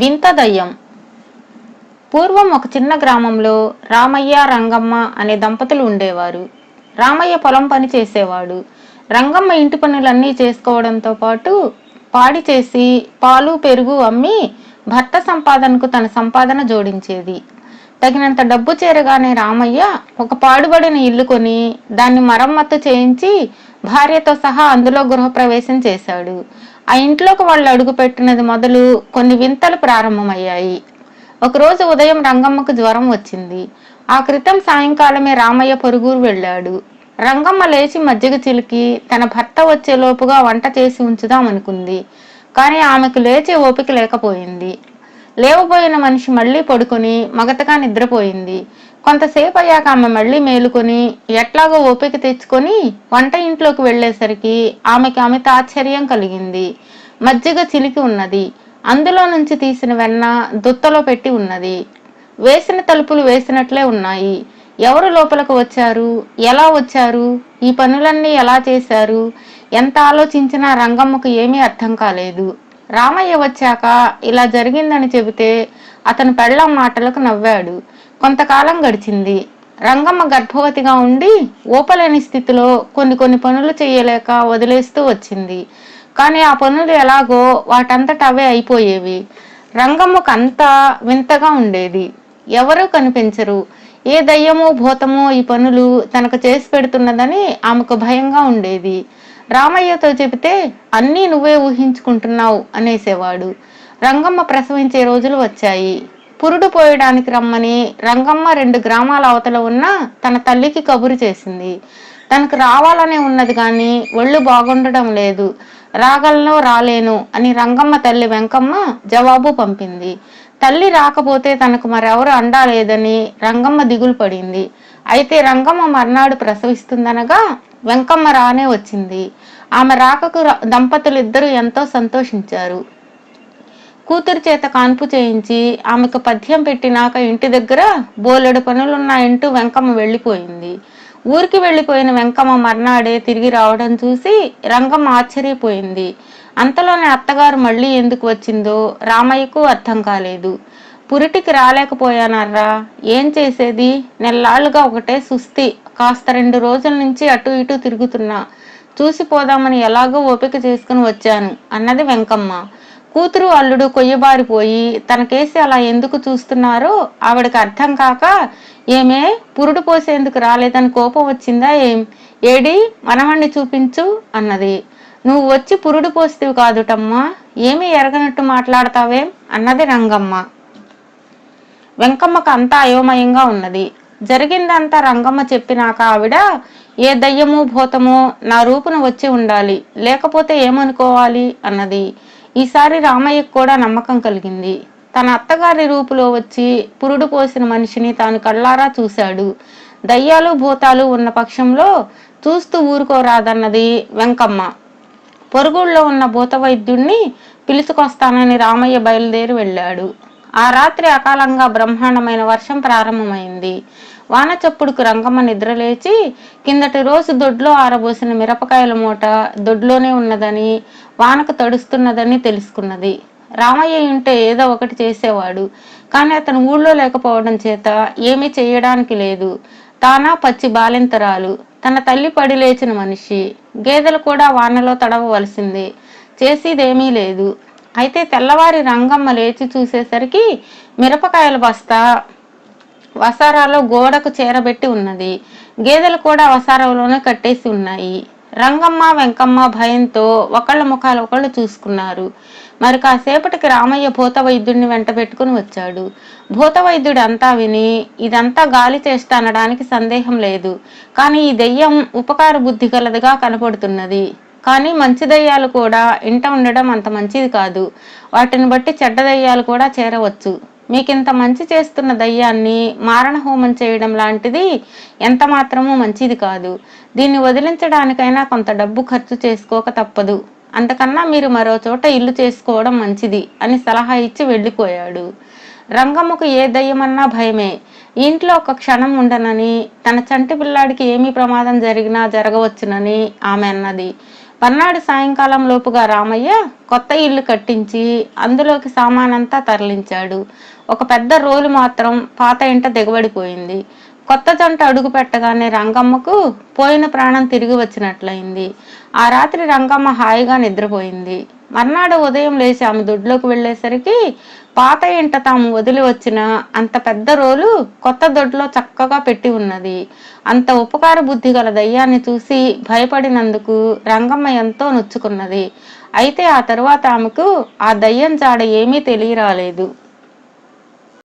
వింత దయ్యం. పూర్వం ఒక చిన్న గ్రామంలో రామయ్య రంగమ్మ అనే దంపతులు ఉండేవారు. రామయ్య పొలం పని చేసేవాడు. రంగమ్మ ఇంటి పనులన్నీ చేసుకోవడంతో పాటు పాడి చేసి పాలు పెరుగు అమ్మి భర్త సంపాదనకు తన సంపాదన జోడించేది. తగినంత డబ్బు చేరగానే రామయ్య ఒక పాడుబడిన ఇల్లు కొని దాన్ని మరమ్మత్తు చేయించి భార్యతో సహా అందులో గృహప్రవేశం చేశాడు. ఆ ఇంట్లోకి వాళ్ళు అడుగుపెట్టినది మొదలు కొన్ని వింతలు ప్రారంభమయ్యాయి. ఒకరోజు ఉదయం రంగమ్మకు జ్వరం వచ్చింది. ఆ క్రితం సాయంకాలమే రామయ్య పొరుగురు వెళ్ళాడు. రంగమ్మ లేచి మజ్జిగ చిలికి తన భర్త వచ్చే లోపుగా వంట చేసి ఉంచుదామనుకుంది. కానీ ఆమెకు లేచే ఓపిక లేకపోయింది. లేవబోయిన మనిషి మళ్ళీ పడుకొని మగతగా నిద్రపోయింది. కొంతసేపు అయ్యాక ఆమె మళ్ళీ మేలుకొని ఎట్లాగో ఓపిక తెచ్చుకొని వంట ఇంట్లోకి వెళ్ళేసరికి ఆమెకి అమిత ఆశ్చర్యం కలిగింది. మజ్జిగ చిలికి ఉన్నది. అందులో నుంచి తీసిన వెన్న దుత్తలో పెట్టి ఉన్నది. వేసిన తలుపులు వేసినట్లే ఉన్నాయి. ఎవరు లోపలికి వచ్చారు? ఎలా వచ్చారు? ఈ పనులన్నీ ఎలా చేశారు? ఎంత ఆలోచించినా రంగమ్మకు ఏమీ అర్థం కాలేదు. రామయ్య వచ్చాక ఇలా జరిగిందని చెబితే అతను పెళ్ళం మాటలకు నవ్వాడు. కొంతకాలం గడిచింది. రంగమ్మ గర్భవతిగా ఉండి ఊపలేని స్థితిలో కొన్ని కొన్ని పనులు చేయలేక వదిలేస్తూ వచ్చింది. కానీ ఆ పనులు ఎలాగో వాటంతట అవే అయిపోయేవి. రంగమ్మకు అంతా వింతగా ఉండేది. ఎవరూ కనిపించరు. ఏ దయ్యమో భూతమో ఈ పనులు తనకు చేసి పెడుతున్నదని ఆమెకు భయంగా ఉండేది. రామయ్యతో చెబితే అన్నీ నువ్వే ఊహించుకుంటున్నావు అనేసేవాడు. రంగమ్మ ప్రసవించే రోజులు వచ్చాయి. పురుడు పోయడానికి రమ్మని రంగమ్మ రెండు గ్రామాల అవతల ఉన్న తన తల్లికి కబురు చేసింది. తనకు రావాలనే ఉన్నది కానీ ఒళ్ళు బాగుండడం లేదు. రాగలను రాలేను అని రంగమ్మ తల్లి వెంకమ్మ జవాబు పంపింది. తల్లి రాకపోతే తనకు మరెవరు అండా లేదని రంగమ్మ దిగులు పడింది. అయితే రంగమ్మ మర్నాడు ప్రసవిస్తుందనగా వెంకమ్మ రానే వచ్చింది. ఆమె రాకకు దంపతులు దంపతులిద్దరూ ఎంతో సంతోషించారు. కూతురు చేత కాన్పు చేయించి ఆమెకు పద్యం పెట్టినాక ఇంటి దగ్గర బోలెడు పనులున్నాయంటూ వెంకమ్మ వెళ్ళిపోయింది. ఊరికి వెళ్ళిపోయిన వెంకమ్మ మర్నాడే తిరిగి రావడం చూసి రంగమ్మ ఆశ్చర్యపోయింది. అంతలోనే అత్తగారు మళ్ళీ ఎందుకు వచ్చిందో రామయ్యకు అర్థం కాలేదు. పురిటికి రాలేకపోయానర్రా. ఏం చేసేది? నెల్లాళ్ళుగా ఒకటే సుస్థి. కాస్త రెండు రోజుల నుంచి అటు ఇటు తిరుగుతున్నా. చూసిపోదామని ఎలాగో ఓపిక చేసుకుని వచ్చాను అన్నది వెంకమ్మ. కూతురు అల్లుడు కొయ్యబారిపోయి తనకేసి అలా ఎందుకు చూస్తున్నారో ఆవిడకి అర్థం కాక ఏమే పురుడు పోసేందుకు రాలేదని కోపం వచ్చిందా ఏం? ఏడి మనవణ్ణి చూపించు అన్నది. నువ్వు వచ్చి పురుడు పోస్తేవి కాదుటమ్మా. ఏమీ ఎరగనట్టు మాట్లాడతావేం? అన్నది రంగమ్మ. వెంకమ్మకు అంతా అయోమయంగా ఉన్నది. జరిగిందంతా రంగమ్మ చెప్పినాక ఆవిడ ఏ దయ్యమో భూతమో నా రూపున వచ్చి ఉండాలి లేకపోతే ఏమనుకోవాలి? అన్నది. ఈసారి రామయ్యకు కూడా నమ్మకం కలిగింది. తన అత్తగారి రూపులో వచ్చి పురుడు పోసిన మనిషిని తాను కళ్ళారా చూశాడు. దయ్యాలు భూతాలు ఉన్న పక్షంలో చూస్తూ ఊరుకోరాదన్నది వెంకమ్మ. పొరుగుళ్ళో ఉన్న భూత వైద్యుణ్ణి పిలుచుకొస్తానని రామయ్య బయలుదేరి వెళ్ళాడు. ఆ రాత్రి అకాలంగా బ్రహ్మాండమైన వర్షం ప్రారంభమైంది. వాన చప్పుడుకు రంగమ్మ నిద్రలేచి కిందటి రోజు దొడ్లో ఆరబోసిన మిరపకాయల మూట దొడ్లోనే ఉన్నదని వానకు తడుస్తున్నదని తెలుసుకున్నది. రామయ్య ఉంటే ఏదో ఒకటి చేసేవాడు కానీ అతను ఊళ్ళో లేకపోవడం చేత ఏమీ చేయడానికి లేదు. తానా పచ్చి బాలింతరాలు. తన తల్లి పడి లేచిన మనిషి. గేదెలు కూడా వానలో తడవవలసిందే. చేసేదేమీ లేదు. అయితే తెల్లవారి రంగమ్మ లేచి చూసేసరికి మిరపకాయల బస్తా వసారాలో గోడకు చేరబెట్టి ఉన్నది. గేదెలు కూడా వసారాలోనే కట్టేసి ఉన్నాయి. రంగమ్మ వెంకమ్మ భయంతో ఒకళ్ళ ముఖాలు ఒకళ్ళు చూసుకున్నారు. మరి కాసేపటికి రామయ్య భూత వైద్యుడిని వెంట పెట్టుకుని వచ్చాడు. భూత వైద్యుడు అంతా విని ఇదంతా గాలి చేష్ట అనడానికి సందేహం లేదు. కానీ ఈ దెయ్యం ఉపకార బుద్ధి గలదిగా కనపడుతున్నది. కానీ మంచి దయ్యాలు కూడా ఇంట ఉండడం అంత మంచిది కాదు. వాటిని బట్టి చెడ్డ దయ్యాలు కూడా చేరవచ్చు. మీకింత మంచి చేస్తున్న దయ్యాన్ని మారణ హోమం చేయడం లాంటిది ఎంత మాత్రమూ మంచిది కాదు. దీన్ని వదిలించడానికైనా కొంత డబ్బు ఖర్చు చేసుకోక తప్పదు. అంతకన్నా మీరు మరో చోట ఇల్లు చేసుకోవడం మంచిది అని సలహా ఇచ్చి వెళ్ళిపోయాడు. రంగమ్మకు ఏ దయ్యమన్నా భయమే. ఇంట్లో ఒక క్షణం ఉండనని తన చంటి పిల్లాడికి ఏమీ ప్రమాదం జరిగినా జరగవచ్చునని ఆమె అన్నది. మర్నాడు సాయంకాలం లోపుగా రామయ్య కొత్త ఇల్లు కట్టించి అందులోకి సామానంతా తరలించాడు. ఒక పెద్ద రోలు మాత్రం పాత ఇంట దిగబడిపోయింది. కొత్త జంట అడుగు పెట్టగానే రంగమ్మకు పోయిన ప్రాణం తిరిగి వచ్చినట్లయింది. ఆ రాత్రి రంగమ్మ హాయిగా నిద్రపోయింది. మర్నాడు ఉదయం లేచి ఆమె దొడ్లోకి వెళ్ళేసరికి పాత ఇంట తాము వదిలి వచ్చిన అంత పెద్ద రోలు కొత్త దొడ్లో చక్కగా పెట్టి ఉన్నది. అంత ఉపకార బుద్ధి గల దయ్యాన్ని చూసి భయపడినందుకు రంగమ్మ ఎంతో నొచ్చుకున్నది. అయితే ఆ తరువాత ఆమెకు ఆ దయ్యం జాడ ఏమీ తెలియరాలేదు.